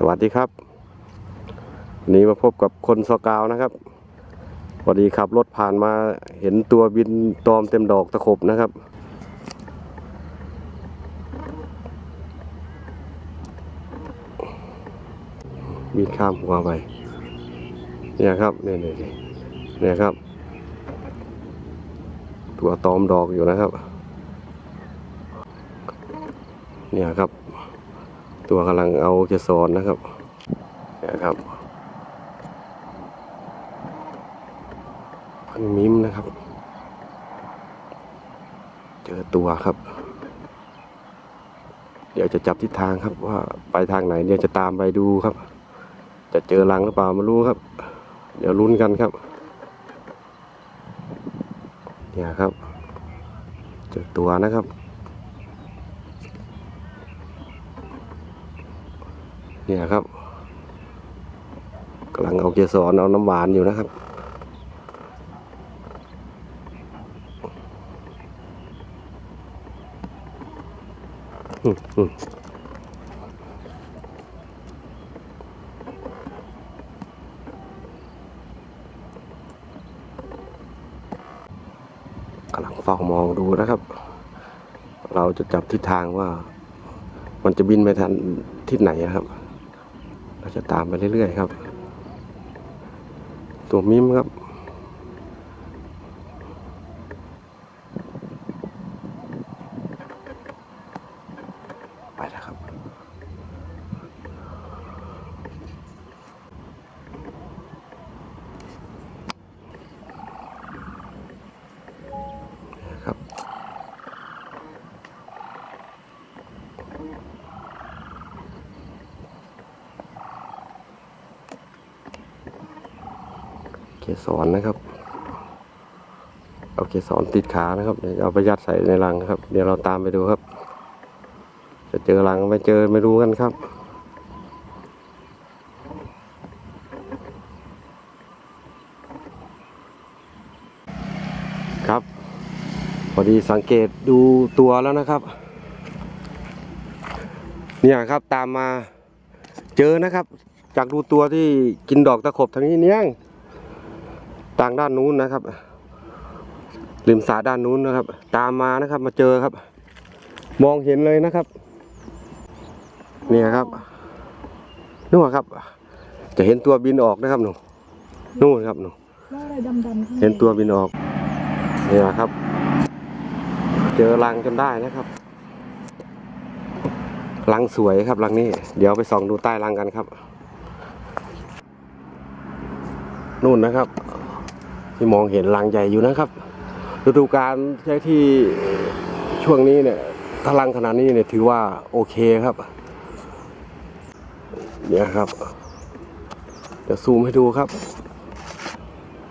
สวัสดีครับวันนี้มาพบกับคนสกาวนะครับพอดีขับรถผ่านมาเห็นตัวบินตอมเต็มดอกตะขบนะครับ บินข้ามหัวไป เนี่ยครับเนี่ยเนี่ยเนี่ยเนี่ยครับ ตัวตอมดอกอยู่นะครับ เนี่ยครับ ตัวกำลังเอาเกสรนะครับเนี่ยครับพันมิมนะครับ เจอตัวครับ เดี๋ยวจะจับทิศทางครับว่าไปทางไหนเดี๋ยวจะตามไปดูครับ จะเจอรังหรือเปล่าไม่รู้ครับ เดี๋ยวลุ้นกันครับเนี่ยครับ เจอตัวนะครับ เนี่ยครับกำลังเอาเกสรเอาน้ำหวานอยู่นะครับ อืมอืมกำลังเฝ้ามองดูนะครับ เราจะจับทิศทางว่า มันจะบินไปทางทิศไหนนะครับ ก็จะตามไปเรื่อยๆครับ ตัวมิมครับ ไปแล้วครับ ครับ เกสรนะครับ เอาเกสรติดขานะครับเดี๋ยวเอาไปยัดใส่ในรังครับ เดี๋ยวเราตามไปดูครับ จะเจอรังไม่เจอไม่รู้กันครับครับ พอดีสังเกตดูตัวแล้วนะครับ เนี่ยครับตามมาเจอนะครับ จากดูตัวที่กินดอกตะขบทางนี้เนี่ย ต่างด้านนู้นนะครับริมสาด้านนู้นนะครับ ตามมานะครับมาเจอครับ มองเห็นเลยนะครับเนี่ยครับนู่นครับ จะเห็นตัวบินออกนะครับหนูนู่นครับหนูแล้วอะไรดำๆข้างใเห็นตัวบินออกเนี่ยครับ เจอรังจนได้นะครับรังสวยครับรังนี้ เดี๋ยวไปส่องดูใต้รังกันครับ นู่นนะครับ ที่มองเห็นรังใหญ่อยู่นะครับ ฤดูการใช้ที่ช่วงนี้เนี่ยถ้ารังขนาดนี้เนี่ยถือว่าโอเคครับ เนี่ยครับเดี๋ยวซูมให้ดูครับ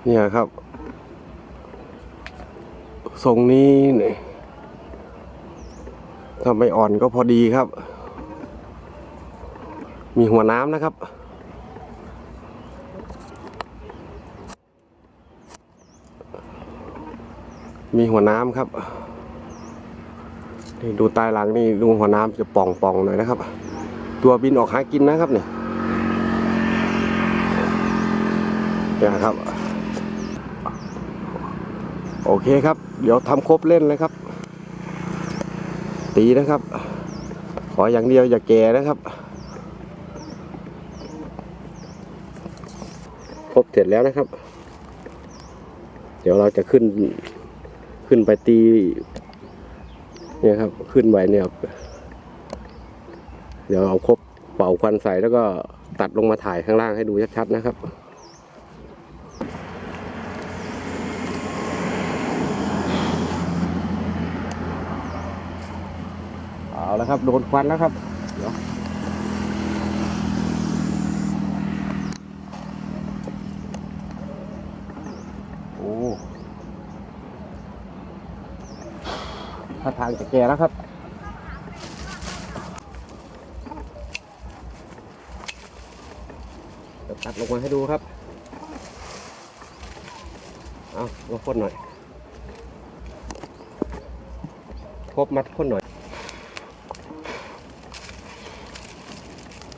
เนี่ยครับทรงนี้เนี่ยถ้าไม่อ่อนก็พอดีครับ มีหัวน้ำนะครับ มีหัวน้ำครับนี่ดูใต้หลังนี่ดูหัวน้ำจะป่องป่องๆหน่อยนะครับ ตัวบินออกหากินนะครับเนี่ยเนี่ยครับ โอเคครับ เดี๋ยวทำครบเล่นเลยครับ ตีนะครับ ขออย่างเดียวอย่าแก่นะครับครบเสร็จแล้วนะครับ เดี๋ยวเราจะขึ้น ขึ้นไปตี เนี่ยครับ ขึ้นไปเนี่ย เดี๋ยวเอาครบเป่าควันใส่แล้วก็ตัดลงมาถ่ายข้างล่างให้ดูชัดๆนะครับเอาแล้วครับ โดนควันแล้วครับเดี๋ยว ถ้าทางจะแก่แล้วครับ เดี๋ยวตัดลงมาให้ดูครับ เอามาพ่นหน่อยครบมัดพ่นหน่อย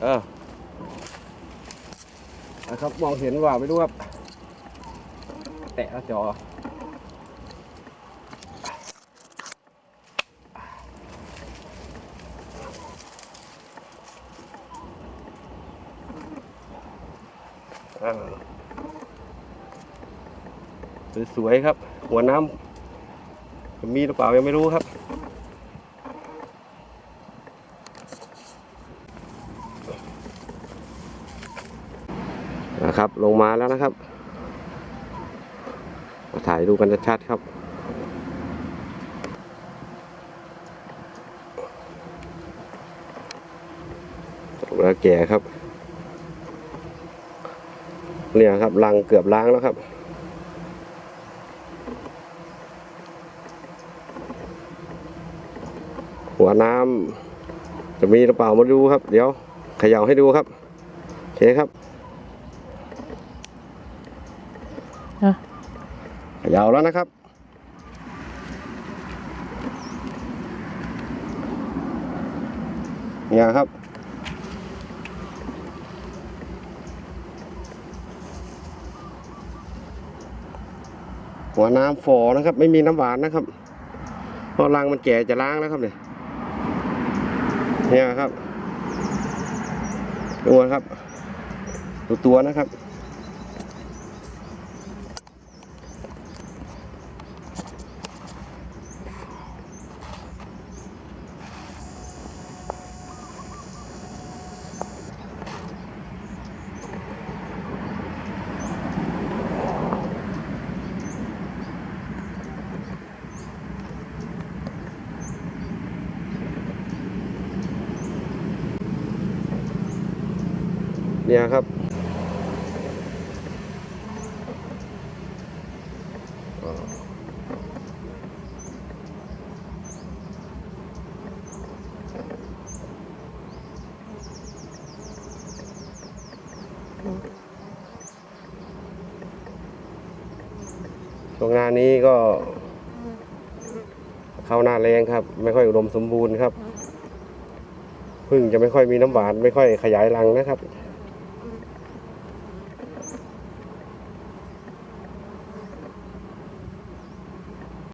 เออนะครับมองเห็นว่าไม่รู้ครับ แตะแล้วจอ สวยๆครับ หัวน้ำจะมีหรือเปล่ายังไม่รู้ครับ นะครับลงมาแล้วนะครับ มาถ่ายดูกันชัดๆครับแล้วแก่ครับ เนี่ยครับรังเกือบล้างแล้วครับ หัวน้ำจะมีหรือเปล่ามาดูครับ เดี๋ยวเขย่าให้ดูครับโอเคครับอะเขย่าแล้วนะครับเนี่ยครับ หัวน้ำฟอนะครับ ไม่มีน้ำหวานนะครับเพราะรังมันแก่จะล้างแล้วครับเนี่ยเนี่ยครับดูนะครับ ตัวตัวนะครับ เนี่ยครับช่วงงานนี้ก็ เข้าหน้าแรงครับ ไม่ค่อยอุดมสมบูรณ์ครับพึ่งจะไม่ค่อยมีน้ำหวาน ไม่ค่อยขยายรังนะครับ